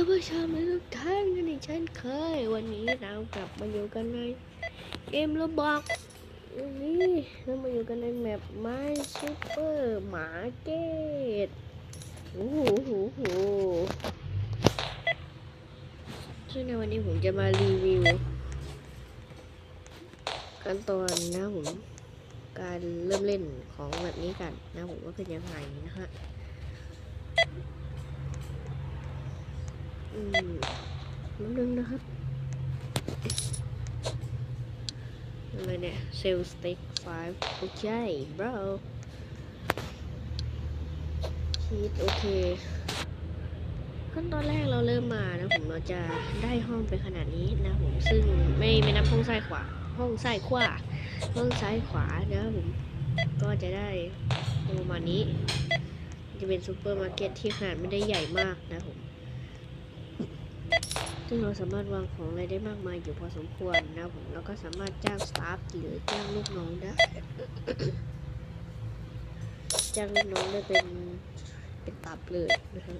านผู้ชมทุกท่านกันอีกเช่นเคย วันนี้เรากลับมาอยู่กันในเกมโรบอกวันนี้เรามาอยู่กันในแมปไม้ซูเปอร์มาร์เก็ตโอ้โหโหโหซึ่งในวันนี้ผมจะมารีวิวขั้นตอนนะผมการเริ่มเล่นของแบบนี้กันนะผมว่าเป็นยังไงนะฮะ อืม น้ำนึงนะครับอะไรเนี่ยเซลสเต็ก5โอเค bro ชีสโอเค ขั้นตอนแรกเราเริ่มมานะผมเราจะได้ห้องไปขนาดนี้นะผมซึ่งไม่ไม่นับห้องซ้ายขวา ห้องซ้ายขวาห้องซ้ายขวานะครับผมก็จะได้ประมาณนี้ จะเป็นซูเปอร์มาร์เก็ตที่ขนาดไม่ได้ใหญ่มากนะผม ซึ่งเราสามารถวางของอะไรได้มากมายอยู่พอสมควรนะผมแล้วก็สามารถจ้างสตาฟหรือจ้างลูกน้องได้จ้างลูกน้องได้เป็นเป็นตับเลยนะครับ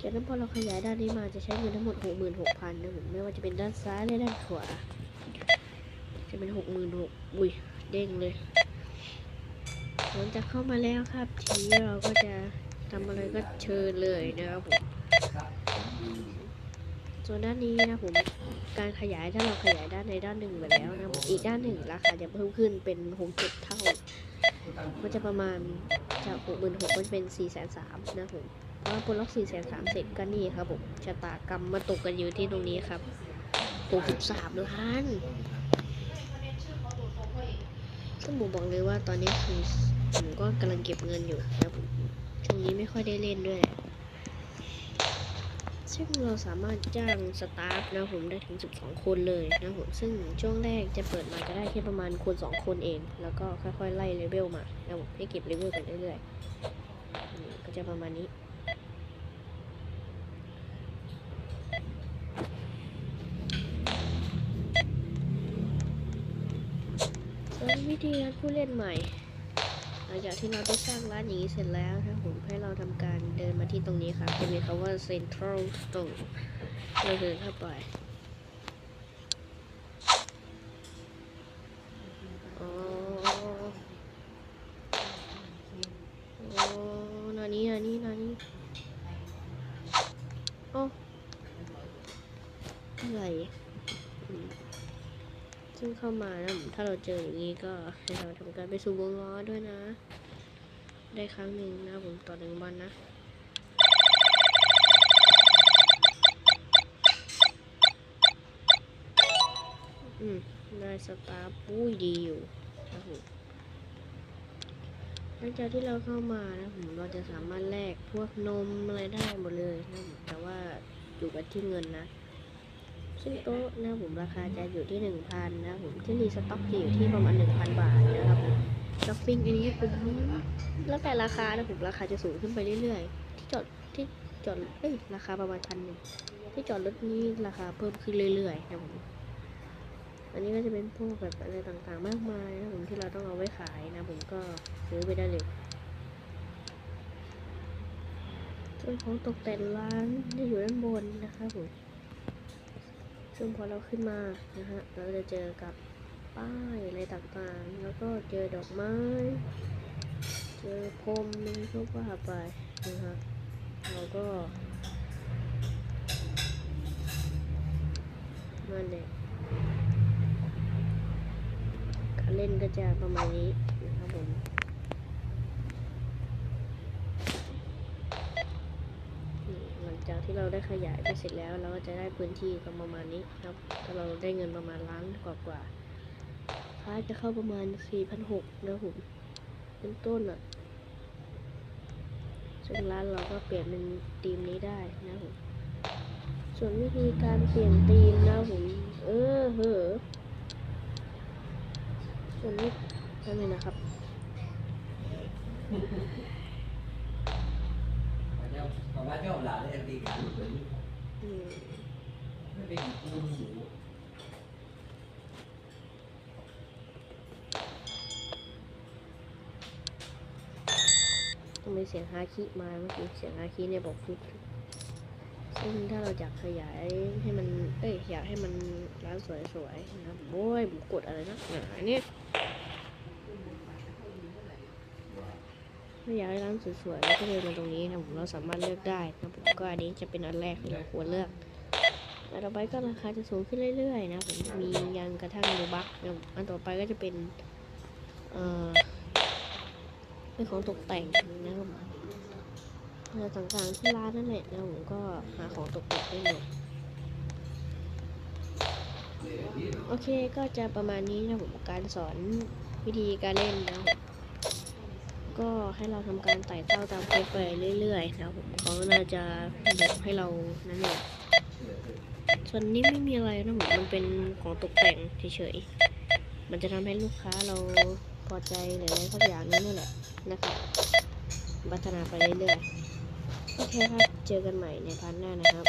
จากนั้นพอเราขยายด้านนี้มาจะใช้เงินทั้งหมด 66,000นะผมไม่ว่าจะเป็นด้านซ้ายและด้านขวาจะเป็น 66,000อุ้ยเด้งเลยหลังจากเข้ามาแล้วครับ ทีนี้เราก็จะทำอะไรก็เชิญเลยนะครับผม ส่วนด้านนี้นะผมการขยายถ้าเราขยายด้านในด้านหนึ่งไปแล้วนะผมอีกด้านหนึ่งราคาจะเพิ่มขึ้นเป็นหกเจ็ดเท่า มันจะประมาณจากหกหมื่นหกมันเป็นสี่แสนสามนะผมเพราะว่าปลดล็อกสี่แสนสามเสร็จก็นี่ครับผมชะตากรรมมาตกกันอยู่ที่ตรงนี้ครับหกสิบสามล้านต้องผมบอกเลยว่าตอนนี้คือผมก็กำลังเก็บเงินอยู่นะผมช่วงนี้ไม่ค่อยได้เล่นด้วยแหละ ซึ่งเราสามารถจ้างสตาฟนะผมได้ถึง 12 คนเลยนะผมซึ่งช่วงแรกจะเปิดมาจะได้แค่ประมาณคน 2 คนเอง แล้วก็ค่อยๆไล่เลเวลมานะผมให้เก็บเลเวลกันเรื่อยๆก็จะประมาณนี้วิธีการผู้เล่นใหม่ ลังจากที่เราได้สร้างร้านอย่างนี้เสร็จแล้วนะผมให้เราทำการเดินมาที่ตรงนี้ครับจะมีคำว่า Central Store เราเดินเข้าไปอ๋ออ๋อนานี้นานี้นานี้โอ้อะไรอืม ซึ่งเข้ามานะถ้าเราเจออย่างนี้ก็ให้เราทำการไปสู่วงล้อด้วยนะ ได้ครั้งหนึ่งนะผมต่อหนึ่งวันนะอืมได้สตาร์ปุ้ยดีอยู่นะผมหลังจากที่เราเข้ามานะผมเราจะสามารถแลกพวกนมอะไรได้หมดเลยนะแต่ว่าอยู่กันที่เงินนะ ซึ่งโต๊ะนะผมราคาจะอยู่ที่หนึ่งพันนะผมที่รีสต็อกจะอยู่ที่ประมาณหนึ่งพันบาทนะครับผมช้อปปิ้งอันนี้ผมแล้วแต่ราคานะผมราคาจะสูงขึ้นไปเรื่อยๆ ที่จอดที่จอดเอ้ยราคาประมาณพันหนึ่งที่จอดรถนี้ราคาเพิ่มขึ้นเรื่อยๆนะผมอันนี้ก็จะเป็นพวกแบบอะไรต่างๆ มากมายนะผมที่เราต้องเอาไว้ขายนะผมก็ซื้อไปได้เลยส่วนของตกแต่งร้านจะอยู่ด้านบนนะคะผม ซึ่งพอเราขึ้นมานะฮะเราจะเจอกับป้ายอะไรต่างๆ แล้วก็เจอดอกไม้ เจอพรมอะไรก็ว่าไปนะฮะเราก็นั่นแหละการเล่นก็จะประมาณนี้นะครับผม นี่หลัง จากที่เราได้ขยายไปเสร็จแล้ว เราก็จะได้พื้นที่ประมาณนี้ครับถ้าเราได้เงินประมาณล้านกว่ากว่าค่าจะเข้าประมาณ 4,600นะผมเป็นต้นอะซึ่งร้านเราก็เปลี่ยนเป็นธีมนี้ได้นะผมส่วนวิธีการเปลี่ยนธีมนะผมเออเหอส่วนนี้นั่นเลยนะครับ ต้องมีเสียงฮาคิมาเมื่อกี้เสียงฮาคิเนี่ยบอกฟุตซึ่งถ้าเราอยากขยายให้มัน เอ้ยอยากให้มันร้านสวยๆนะครับโอ้ยผมกดอะไรนะหนาเนี่ยาอยากให้ร้านสวยๆเราก็เดินมาตรงนี้นะผมเราสามารถเลือกได้นะผมก็อันนี้จะเป็นอันแรกที่เราควรเลือกอันต่อไปก็ราคาจะสูงขึ้นเรื่อยๆนะผมมียันกระทั่งโลบักนะอันต่อไปก็จะเป็นเอ่อเป็นของตกแต่งนะครับผมเอ่อต่างๆที่ร้านนั่นแหละนะผมก็หาของตกแต่งได้หมดโอเคก็จะประมาณนี้นะผมการสอนวิธีการเล่นนะครับ ก็ให้เราทำการไต่เต้าตามเพจไปเรื่อยๆนะครับผมเขาน่าจะบอกให้เรานั่นเองส่วนนี้ไม่มีอะไรนะผมมันเป็นของตกแต่งเฉยๆมันจะทำให้ลูกค้าเราพอใจหรืออะไรสักอย่างนึงนั่นแหละนะครับพัฒนาไปเรื่อยๆโอเคครับเจอกันใหม่ในพาร์ทหน้านะครับ